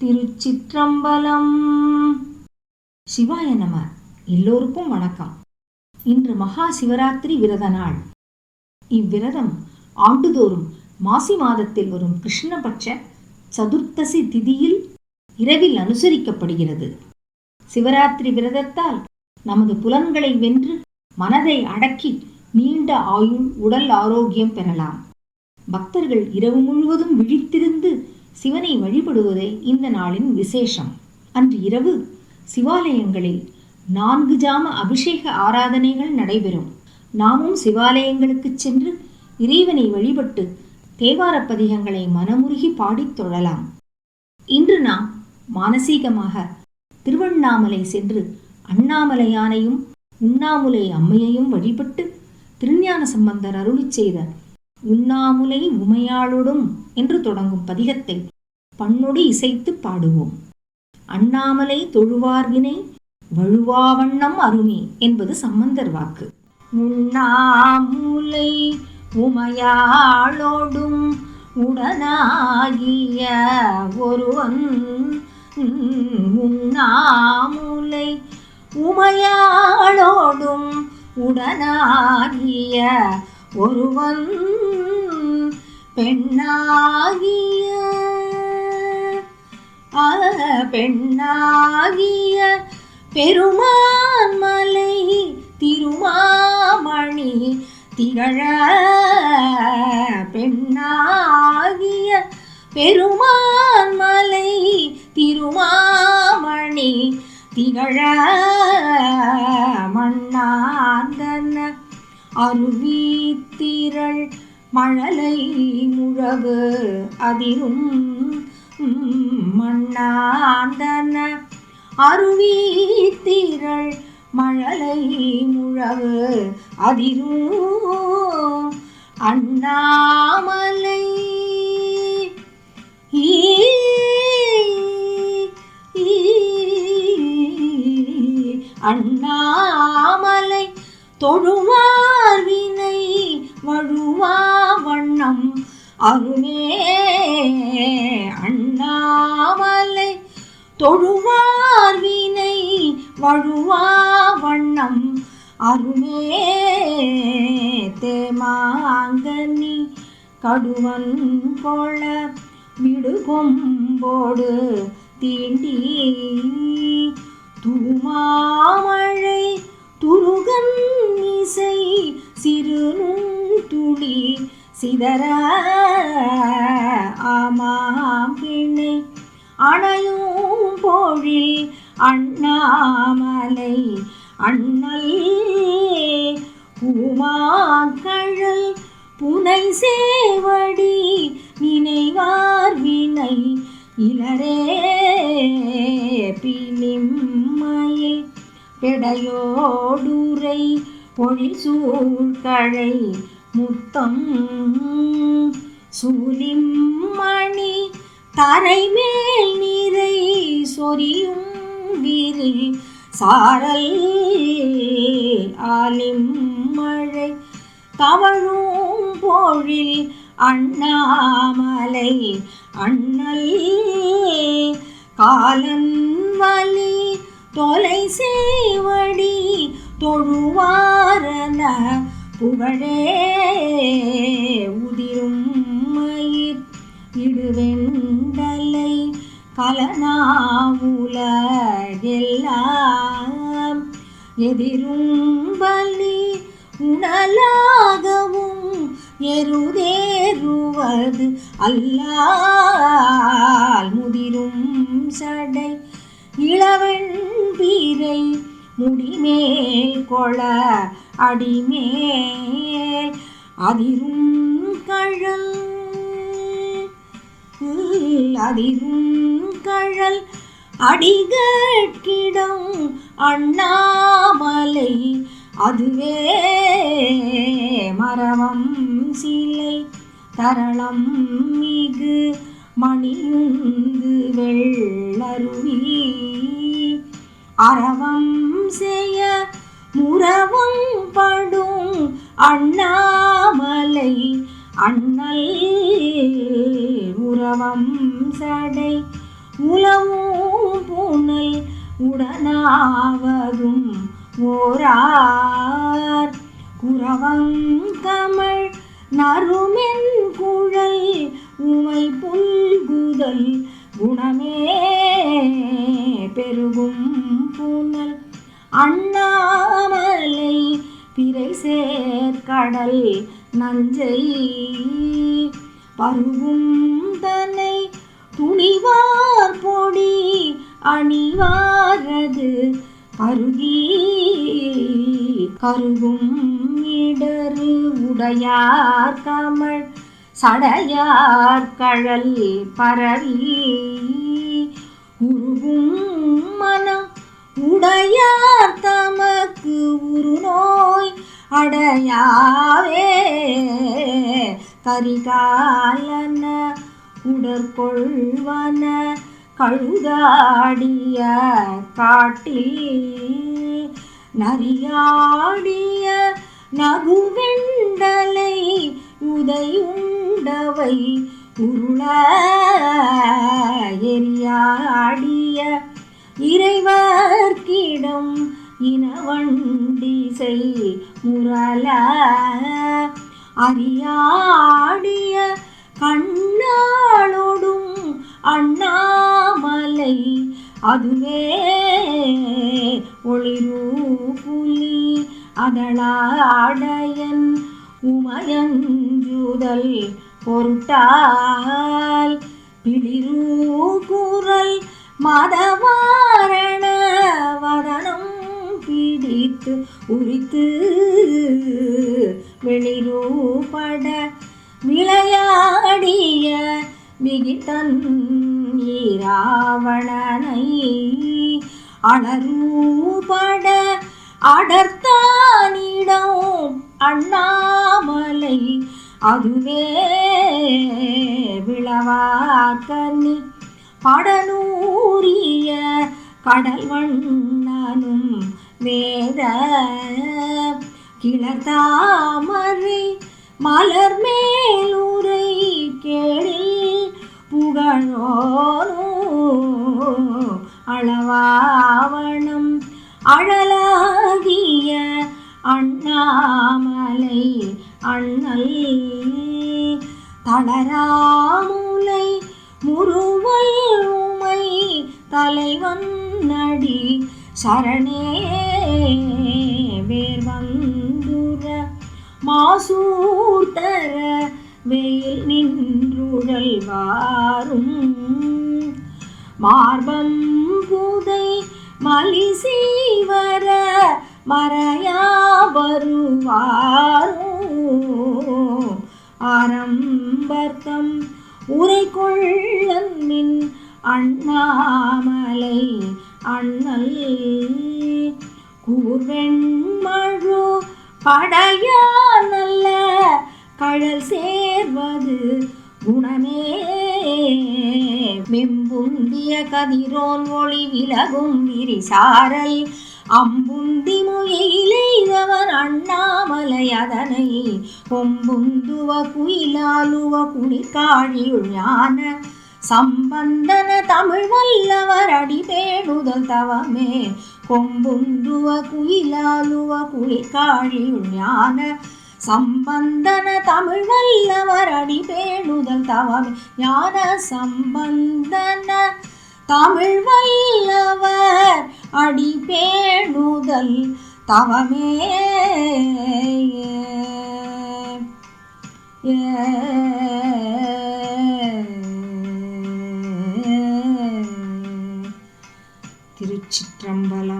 திருச்சிற்றம்பலம். சிவாய நம எல்லோருக்கும் வணக்கம். இன்று மகா சிவராத்திரி விரத நாள். இவ்விரதம் ஆண்டுதோறும் மாசி மாதத்தில் வரும் கிருஷ்ணபட்ச சதுர்த்தசி திதியில் இரவில் அனுசரிக்கப்படுகிறது. சிவராத்திரி விரதத்தால் நமது புலன்களை வென்று மனதை அடக்கி நீண்ட ஆயுள் உடல் ஆரோக்கியம் பெறலாம். பக்தர்கள் இரவு முழுவதும் விழித்திருந்து சிவனை வழிபடுவதே இந்த நாளின் விசேஷம். அன்று இரவு சிவாலயங்களில் நான்கு ஜாம அபிஷேக ஆராதனைகள் நடைபெறும். நாமும் சிவாலயங்களுக்கு சென்று இறைவனை வழிபட்டு தேவார பதிகங்களை மனமுருகி பாடித் தொழலாம் இன்று நாம் மானசீகமாக திருவண்ணாமலை சென்று அண்ணாமலையானையும் உண்ணாமுலை அம்மையையும் வழிபட்டு திருஞான சம்பந்தர் அருளிச் செய்த உண்ணாமுலை உமையாளுடும் என்று தொடங்கும் பதிகத்தை பண்ணொடி இசைத்து பாடுவோம். அண்ணாமலை தொழுவார்வினை வழுவாவண்ணம் அருமே என்பது சம்பந்தர் வாக்கு. உண்ணாமுலை உமையாளோடும் உடனாகிய ஒருவன் உண்ணாமுலை உமையாளோடும் உடனாகிய ஒருவன் பெண்ணாகிய பெண்ணாகிய பெருமான் மலை திருமாமணி திகழ பெண்ணாகிய பெருமான் மலை திருமாமணி திகழ மண்ணாந்தன அருவி திரள் மழலை முழவு அதிரும் மண்ணாந்தன. அருவி அருவித்திரள் மழலை முழவு அதிரும் அண்ணாமலை. அண்ணாமலை. தொழுவார் வினை வழுவா வண்ணம் அருமே அண்ணாமலை தொழுவார் வினை வழுவா வண்ணம். அருமே தேமாங்கனி கடுவன் கொள விடுகொம்போடு தீண்டி. தூமாமழை துருகன் இசை சிறு துளி சிதற ஆமாம் பிணை அணையும் போழில் அண்ணாமலை அண்ணல் பூமாக்கழல் புனை சேவடி நினைவார் வினை இளரே பிலிம்மையில் பிடையோடுரை பொழில் சூழ்கழை முத்தம் சூலிம் சூலிம்மணி தரைமேல் நீரை சொரியும் வீரில் சாரல் ஆலிம் மழை தவழும் போழில் அண்ணாமலை அண்ணல் காலன் வலி தொலை சேவடி தொழுவாரன புகழே உதிரும் மயிர் இடுவெண்டலை கலனாவுலகெல்லாம். எதிரும் பலி உணலாகவும் எருதேறுவது அல்லால். முதிரும் சடை இளவெண் பீரை முடிமேல் கொள அடிமேல் அதிரும் கழல். அதிரும் கழல். அடிகட்கிடம் அண்ணாமலை அதுவே மரவம் சிலை. தரளம் மிகு மணியுந்து வெள்ளருவி. அறவம் செய்ய முறவம் அண்ணாமலை அண்ணல் உறவம் சடை உலவும் பூனல் உடனாவதும் ஓரார். குறவம் குரவங்கமள் நறுமென் குழல் உமை புல்குதல் குணமே பெருகும் புனல் அண்ணாமலை பிறை சேர்க்கடல் நஞ்சை பருகும் தன்னை துணிவார் பொடி அணிவாரது அருகி கருகும் இடரு உடையார் கமல் சடையார் கழல் பரவி உருகும் மனம் உடையார் தமக்கு அடையாவே கரிகாலன உடற்கொள்வன கழுதாடிய காட்டில் நரியாடிய நகுவெண்டலை உதையுண்டவை உருள எரியாடிய இறைவர்க்கிடம் இனவண்டிசை முரல அறியாடிய கண்ணாளோடும் அண்ணாமலை. அதுவே ஒளிரூ புலி அதளாடையன் உமயஞ்சுதல் பொருட்டால். பிளிரூ குரல் மதவாரண உரித்து உரித்து வெளிரூபட விளையாடிய மிகிதன் ஈராவணனை அலரூபட அடர்த்தானிடம் அண்ணாமலை அதுவே விளவாக்கனி படனூரிய கடல் வண்ணனும் வேத கிளர்தாமரை மலர் மேலுரை கேளில் புகழோனோ. அளவாவணம் அழலாகிய அண்ணாமலை அண்ணல். தளராமுலை முருவல் உமை தலைவன் நடி சரணே. வேர் வந்துர மாசூர்த்தர வெயில் நின்றுழல் வாரும். மார்பம் புதை மலிசீவர மறையா வருவாரோ ஆரம்பர்த்தம் உரை கொள்ளன்மின் அண்ணாமலை அண்ணல் கூர்வெண்மழு படையா நல்ல கழல் சேர்வது குணமே. மெம்புந்திய கதிரோன் ஒளி விலகும் விரிசாரல் அம்புந்தி மொயிலெய்தவன் அண்ணாமலை அதனை ஒம்புந்துவ குயிலாலுவ குளிர்காழியுள் ஞான சம்பந்தன தமிழ் வல்லவர் அடிபேடுதல் தவமே. கொம்புந்துவ குயிலாலுவ குளிர்காழியுள் ஞான சம்பந்தன தமிழ் வல்லவர் அடிபேணுதல் தவமே ஞான சம்பந்தன தமிழ் வல்லவர் அடி பேணுதல் தவமே திருச்சிற்றம்பலம்